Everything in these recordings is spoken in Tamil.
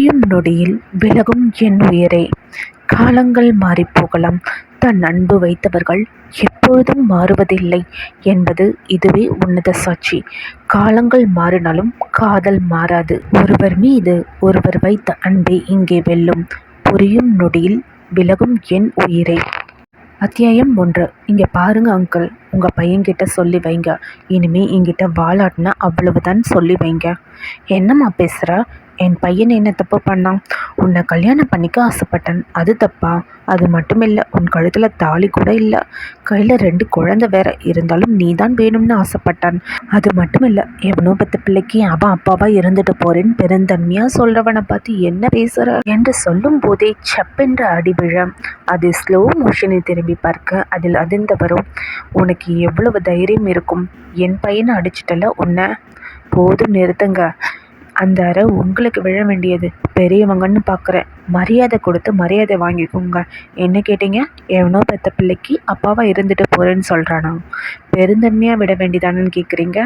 பிரியும் நொடியில் விலகும் என் உயிரே. காலங்கள் மாறி போகலாம். தன் அன்பு வைத்தவர்கள் எப்பொழுதும் மாறுவதில்லை என்பது இதுவே உன்னத சாட்சி. காலங்கள் மாறினாலும் காதல் மாறாது. ஒருவர் மீது ஒருவர் வைத்த அன்பே இங்கே வெல்லும். புரியும் நொடியில் விலகும் என் உயிரே. அத்தியாயம் ஒன்று. இங்கே பாருங்க அங்கிள். உங்கள் பையன்கிட்ட சொல்லி வைங்க. இனிமே என்கிட்ட வாலாட்டினா அவ்வளவுதான் சொல்லி வைங்க. என்னம்மா பேசுகிற என் பையன் என்ன தப்பு பண்ணான்? உன்னை கல்யாணம் பண்ணிக்க ஆசைப்பட்டேன். அது தப்பா? அது மட்டும் இல்லை உன் கழுத்தில் தாலி கூட இல்லை. கையில் ரெண்டு குழந்தை வேற. இருந்தாலும் நீ தான் வேணும்னு ஆசைப்பட்டான். அது மட்டும் இல்லை எவனோ பத்து பிள்ளைக்கு அவன் அப்பாவா இருந்துட்டு போறேன்னு பெருந்தன்மையாக சொல்கிறவனை பார்த்து என்ன பேசுகிற என்று சொல்லும் போதே சப்பென்ற அடி விழ. அது ஸ்லோ மோஷனை திரும்பி பார்க்க அதில் அதிர்ந்து வரும் உனக்கு எவ்வளவு தைரியம் இருக்கும்? என் பையனை அடிச்சிட்டல உன்னை? போதும் நிறுத்துங்க. அந்த அறை உங்களுக்கு விழ வேண்டியது. பெரியவங்கன்னு பார்க்குறேன் மரியாதை கொடுத்து மரியாதை வாங்கிக்கோங்க. என்ன கேட்டீங்க? எவனோ பெத்த பிள்ளைக்கு அப்பாவாக இருந்துட்டு போகிறேன்னு சொல்கிறானா பெருந்தன்மையாக விட வேண்டியதானு கேட்குறீங்க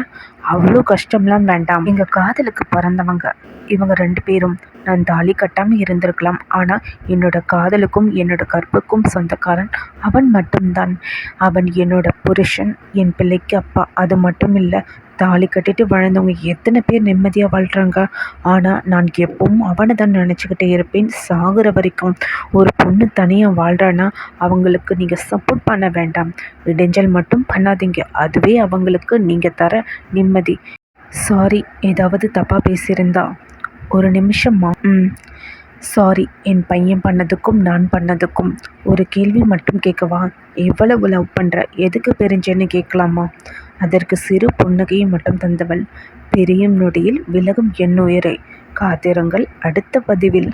அவ்வளோ கஷ்டம்லாம் வேண்டாம். எங்கள் காதலுக்கு பிறந்தவங்க இவங்க ரெண்டு பேரும் நான் தாலி கட்டாமல் இருந்திருக்கலாம். ஆனால் என்னோட காதலுக்கும் என்னோட கற்புக்கும் சொந்தக்காரன் அவன் மட்டும்தான். அவன் என்னோட புருஷன் என் பிள்ளைக்கு அப்பா. அது மட்டும் இல்லை தாலி கட்டிட்டு வாழ்ந்தவங்க எத்தனை பேர் நிம்மதியாக வாழ்கிறாங்க ஆனால் நான் எப்பவும் அவனை தான் நினச்சிக்கிட்டே இருப்பேன். சாகுற வரைக்கும் ஒரு பொண்ணு தனியாக வாழ்கிறான்னா அவங்களுக்கு நீங்கள் சப்போர்ட் பண்ண வேண்டாம். இடைஞ்சல் மட்டும் பண்ணாதீங்க. அதுவே அவங்களுக்கு நீங்கள் தர நிம்மதி. சாரி ஏதாவது தப்பாக பேசியிருந்தா. ஒரு நிமிஷம்மா ம் சாரி என் பையன் பண்ணதுக்கும் நான் பண்ணதுக்கும் ஒரு கேள்வி மட்டும் கேட்கவா எவ்வளவு லவ் பண்ணுற எதுக்கு பெரிஞ்சேன்னு கேட்கலாமா அதற்கு சிறு புன்னகையை மட்டும் தந்தவள். பெரியம் நொடியில் விலகும் எண்ணுயிரை காத்திருங்கள். அடுத்த பதிவில்.